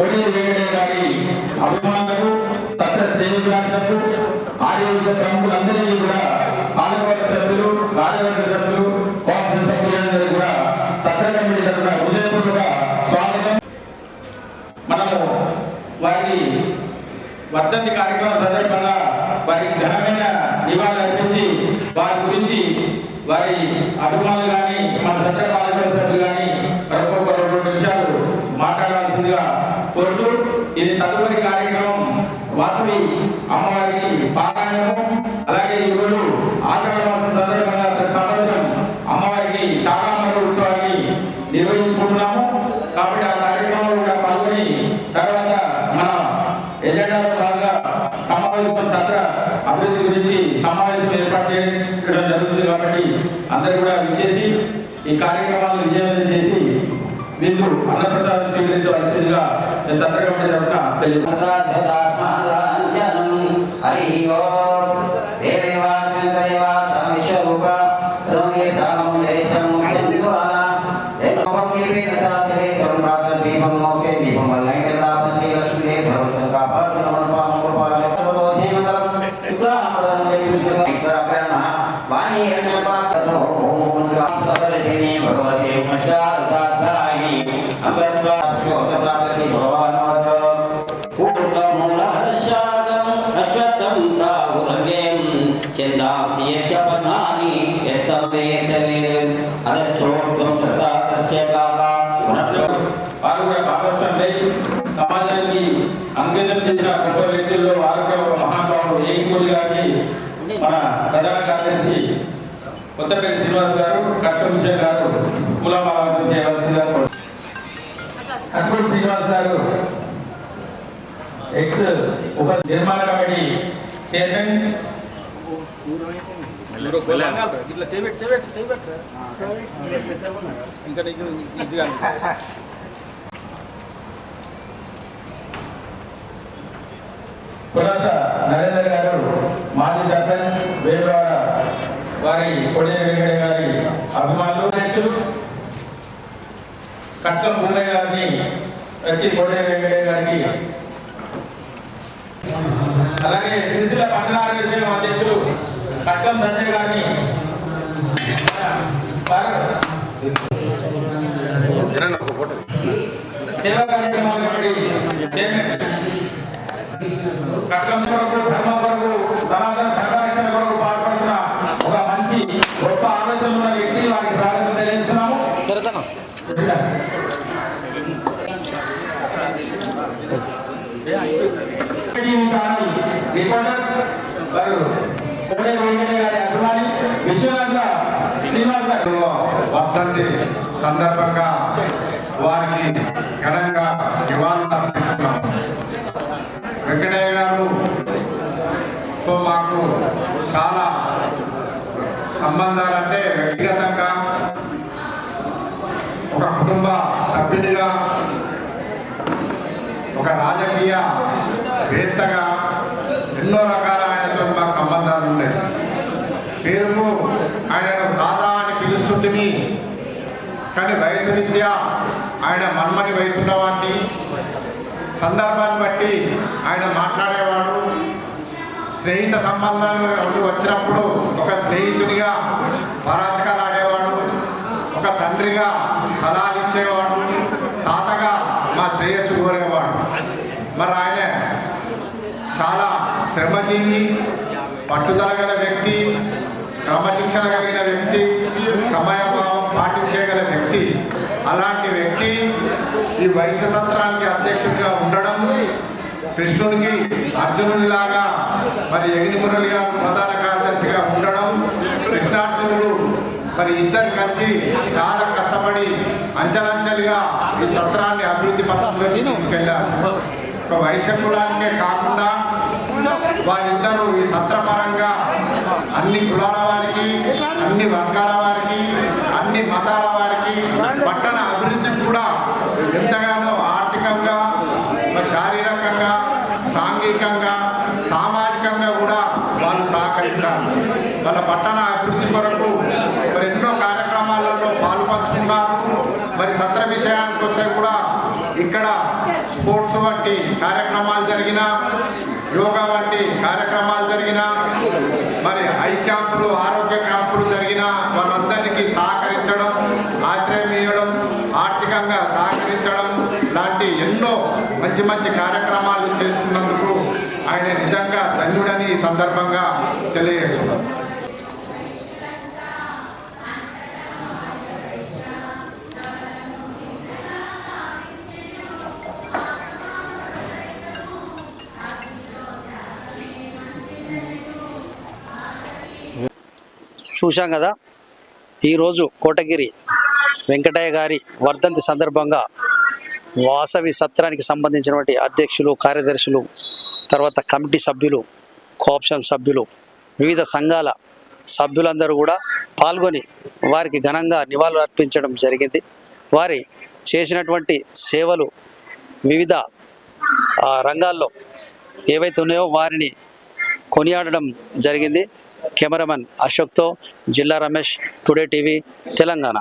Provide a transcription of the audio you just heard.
కోడేరు వెంకటయ్య గారి అభిమానులకు సత్య శ్రేయోభిలాషులకు ఆర్యవశ ప్రముఖులందరికీ కూడా పాలకవర్గ సభ్యులు కార్యవర్గ సభ్యులు కోఆపరేటివ్ సభ్యులందరూ కూడా సత్య కమిటీ తరఫున హృదయపూర్వక స్వాగతం. మనము వారి వర్ధంతి కార్యక్రమం సందర్భంగా వారికి ఘనమైన నివాళులు అర్పించి వారి గురించి వారి అభిమానులు కానీ మన సత్య పాలక సభ్యులు కానీ ఇది తదుపరి కార్యక్రమం వాసవి అమ్మవారికి పారాయణము. అలాగే ఈరోజు ఆషాఢ మాసం సందర్భంగా ప్రతి సంవత్సరం అమ్మవారికి శాకాంబర ఉత్సవాన్ని నిర్వహించుకుంటున్నాము. కాబట్టి ఆ కార్యక్రమంలో కూడా పాల్గొని తర్వాత మన ఎజెండాలో భాగంగా సమావేశం సత్ర అభివృద్ధి గురించి సమావేశం ఏర్పాటు చేయడం జరుగుతుంది కాబట్టి అందరూ కూడా విచ్చేసి ఈ కార్యక్రమాలను విజయవంతం చేసి విందు అన్నప్రసాదం స్వీకరించవలసిందిగా నేను సత్ర తరఫున హరి ఓం చిందాంసి యస్య పనాని యత్తవేతవేదం అదచ్చోత్వం తథా తస్య కాగా వారు కూడా భాగస్వామి సమాజానికి అంకితం చేసిన గొప్ప వ్యక్తుల్లో వారు కూడా ఒక మహానుభావుడు ఏగిపూడి గారికి మన ప్రధాన కార్యదర్శి కొత్తపల్లి శ్రీనివాస్ గారు కట్టభూషణ్ గారు మూలమాలను చేయవలసిందిగా కోరు- శ్రీనివాస్ గారు ఎక్స్ ఉప నిర్మాణ కమిటీ చైర్మన్ ఇట్లా చేయబెట్టి చేయబెట్టి చేయబెట్టి ఇంకా నీకు ఇదిగా పులస నరేంద్ర గారు మాజీ సర్పంచ్ వేమవాడ వారి కొడే వెంకట గారి అభిమానులు అధ్యక్షులు కట్లం భూమయ్య గారిని వచ్చి కొడే వెంకట గారికి. అలాగే సిరిసిల్ల అధ్యక్షులు కట్లం సంజయ్ గారిని సేవా కార్యక్రమాల కమిటీ చైర్మన్ కట్టం కొరకు ధర్మం కొరకు సనాతన ధర్మరక్షణ కొరకు పాల్పడుతున్న ఒక మంచి గొప్ప ఆలోచన ఉన్న వ్యక్తి వారికి స్వాగతం తెలియజేస్తున్నాము టీవీ ఛానల్ రిపోర్టర్ వారు కోడే వెంకట గారి అభిమాని విశ్వనాథ వర్ధంతి సందర్భంగా వారికి ఘనంగా నివాళులు అర్పిస్తున్నాం. వెంకటయ్య గారుతో మాకు చాలా సంబంధాలంటే వ్యక్తిగతంగా ఒక కుటుంబ సభ్యునిగా ఒక రాజకీయ వేత్తగా ఎన్నో రకాల ఆయనతో మాకు సంబంధాలు ఉన్నాయి పేరుకు ఆయనను తాత అని కానీ వయసు రీత్యా ఆయన మన్మని వయసు ఉన్నవాడిని సందర్భాన్ని బట్టి ఆయన మాట్లాడేవాడు. స్నేహిత సంబంధాలు వచ్చినప్పుడు ఒక స్నేహితునిగా పరాచకాలు ఆడేవాడు. ఒక తండ్రిగా సలహాలు ఇచ్చేవాడు. తాతగా మా శ్రేయస్సు కోరేవాడు. మరి ఆయన చాలా శ్రమజీవి పట్టుదల గల వ్యక్తి. క్రమశిక్షణ కలిగిన వ్యక్తి సమయభావం పాటించగల వ్యక్తి అలాంటి వ్యక్తి ఈ వైశ్య సత్రానికి అధ్యక్షుడిగా ఉండడం కృష్ణునికి అర్జునునిలాగా మరి యగినిమురళి గారు ప్రధాన కార్యదర్శిగా ఉండడం కృష్ణార్జునుడు మరి ఇద్దరు కలిసి చాలా కష్టపడి అంచెలంచెలుగా ఈ సత్రాన్ని అభివృద్ధి పథంలోకి తీసుకెళ్ళారు. ఒక వైశ్య కులానికే కాకుండా వారిద్దరూ ఈ సత్రపరంగా అన్ని కులాల వారికి అన్ని వర్గాల వారికి అన్ని మతాల వారికి పట్టణ అభివృద్ధికి కూడా ఎంతగానో ఆర్థికంగా మరి శారీరకంగా సాంఘికంగా సామాజికంగా కూడా వాళ్ళు సహకరించారు వాళ్ళ పట్టణ అభివృద్ధి కొరకు మరి ఎన్నో కార్యక్రమాలలో పాల్పంచుకున్నారు మరి సత్ర విషయానికి వస్తే కూడా ఇక్కడ స్పోర్ట్స్ స్పోర్ట్స్ వంటి కార్యక్రమాలు జరిగిన యోగా వంటి కార్యక్రమాలు జరిగిన మరి ఐ క్యాంపులు ఆరోగ్య క్యాంపులు జరిగిన వాళ్ళందరికీ సహకరించడం ఆశ్రయం ఇవ్వడం ఆర్థికంగా సహకరించడం లాంటి ఎన్నో మంచి మంచి కార్యక్రమాలు చేసుకున్నందుకు ఆయన నిజంగా ధన్యుడని ఈ సందర్భంగా తెలియజేస్తున్నారు చూశాం కదా ఈరోజు కోటగిరి వెంకటయ్య గారి వర్ధంతి సందర్భంగా వాసవి సత్రానికి సంబంధించినటువంటి అధ్యక్షులు కార్యదర్శులు తర్వాత కమిటీ సభ్యులు కోఆప్షన్ సభ్యులు వివిధ సంఘాల సభ్యులందరూ కూడా పాల్గొని వారికి ఘనంగా నివాళులు అర్పించడం జరిగింది. వారి చేసినటువంటి సేవలు వివిధ రంగాల్లో ఏవైతే ఉన్నాయో వారిని కొనియాడడం జరిగింది. కెమెరామెన్ అశోక్తో జిల్లా రమేష్ టుడే టీవీ తెలంగాణ.